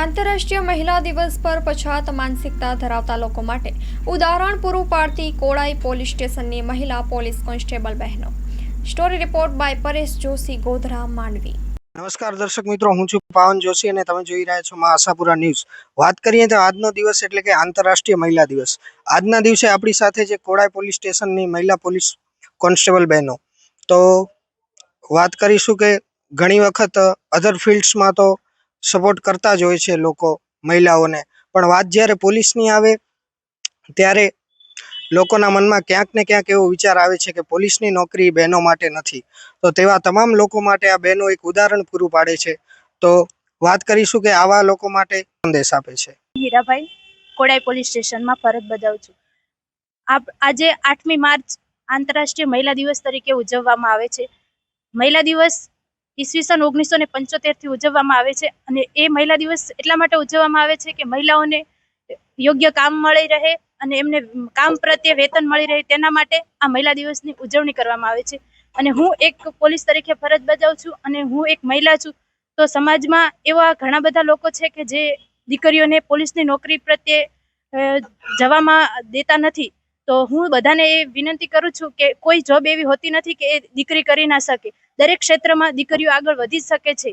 આંતરરાષ્ટ્રીય મહિલા દિવસ પર પછાત માનસિકતા ધરાવતા લોકો માટે ઉદાહરણ પૂરું પાડતી કોડાઈ પોલીસ સ્ટેશનની મહિલા પોલીસ કોન્સ્ટેબલ બહેનો. Story report by Paresh Joshi, Godhra, Mandvi. નમસ્કાર દર્શક મિત્રો, હું છું પાવન જોશી અને તમે જોઈ રહ્યા છો મા આશાપુરા ન્યૂઝ. વાત કરીએ તો આજનો દિવસ એટલે કે આંતરરાષ્ટ્રીય મહિલા દિવસ. આજના દિવસે આપણી સાથે જે કોડાઈ પોલીસ સ્ટેશનની મહિલા પોલીસ કોન્સ્ટેબલ બહેનો. તો વાત કરીશું કે ઘણી વખત અધર ફિલ્ડ્સમાં તો સપોર્ટ કરતા જ હોય છે લોકો, મહિલાઓને. પણ વાત જ્યારે પોલીસની આવે, ત્યારે લોકોના મનમાં ક્યાંક ને ક્યાંક એવો વિચાર આવે છે કે પોલીસની નોકરી બહેનો માટે નથી. તો તેવા તમામ લોકો માટે આ બહેનો એક ઉદાહરણ પૂરું પાડે છે. તો વાત કરીશું કે આવા લોકો માટે સંદેશ આપે છે. હીરાભાઈ, કોડાઈ પોલીસ સ્ટેશનમાં ફરજ બજાવું છું. આજે આઠમી માર્ચ આંતરરાષ્ટ્રીય મહિલા દિવસ તરીકે ઉજવવામાં આવે છે. મહિલા દિવસ ઈસવીસન ઓગણીસો ને પંચોતેરથી ઉજવવામાં આવે છે અને એ મહિલા દિવસ એટલા માટે ઉજવવામાં આવે છે કે મહિલાઓને યોગ્ય કામ મળી રહે અને એમને કામ પ્રત્યે વેતન મળી રહે તેના માટે આ મહિલા દિવસની ઉજવણી કરવામાં આવે છે. અને હું એક પોલીસ તરીકે ફરજ બજાવું છું અને હું એક મહિલા છું, તો સમાજમાં એવા ઘણા બધા લોકો છે કે જે દીકરીઓને પોલીસની નોકરી પ્રત્યે જવામાં દેતા નથી. તો હું બધાને એ વિનંતી કરું છું કે કોઈ જોબ એવી હોતી નથી કે એ દીકરી કરી ના શકે. દરેક ક્ષેત્રમાં દીકરીઓ આગળ વધી શકે છે.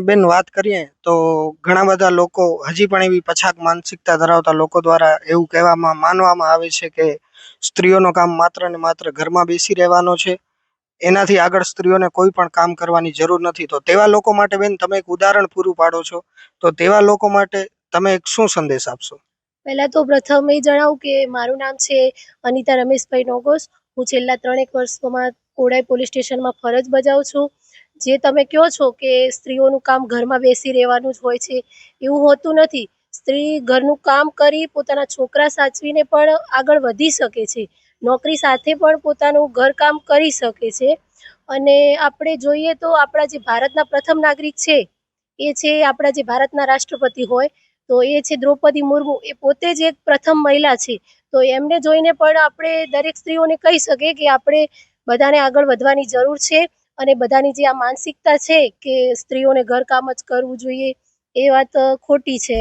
બેન વાત કરીએ તો ઘણા બધા લોકો હજી પણ એવી પછાત માનસિકતા ધરાવતા લોકો દ્વારા એવું કહેવામાં, માનવામાં આવે છે કે સ્ત્રીઓનો કામ માત્ર ને માત્ર ઘરમાં બેસી રહેવાનો છે. એનાથી આગળ સ્ત્રીઓને કોઈ પણ કામ કરવાની જરૂર નથી. તો તેવા લોકો માટે બેન તમે એક ઉદાહરણ પૂરું પાડો છો. તો તેવા લોકો માટે તમે એક શું સંદેશ આપશો? પહેલાં તો પ્રથમ એ જણાવું કે મારું નામ છે અનિતા રમેશભાઈ નોગોસ. હું છેલ્લા ત્રણેક વર્ષોમાં કોડાઈ પોલીસ સ્ટેશનમાં ફરજ બજાવું છું. જે તમે કહો છો કે સ્ત્રીઓનું કામ ઘરમાં બેસી રહેવાનું જ હોય છે, એવું હોતું નથી. સ્ત્રી ઘરનું કામ કરી પોતાના છોકરા સાચવીને પણ આગળ વધી શકે છે. નોકરી સાથે પણ પોતાનું ઘરકામ કરી શકે છે. અને આપણે જોઈએ તો આપણા જે ભારતના પ્રથમ નાગરિક છે, એ છે આપણા જે ભારતના રાષ્ટ્રપતિ હોય તો એ છે દ્રૌપદી મુર્મુ. એ પોતે જ એક પ્રથમ મહિલા છે. તો એમને જોઈને પણ આપણે દરેક સ્ત્રીઓને કહી શકીએ કે આપણે બધાને આગળ વધવાની જરૂર છે અને બધાની જે આ માનસિકતા છે કે સ્ત્રીઓને ઘરકામ જ કરવું જોઈએ, એ વાત ખોટી છે.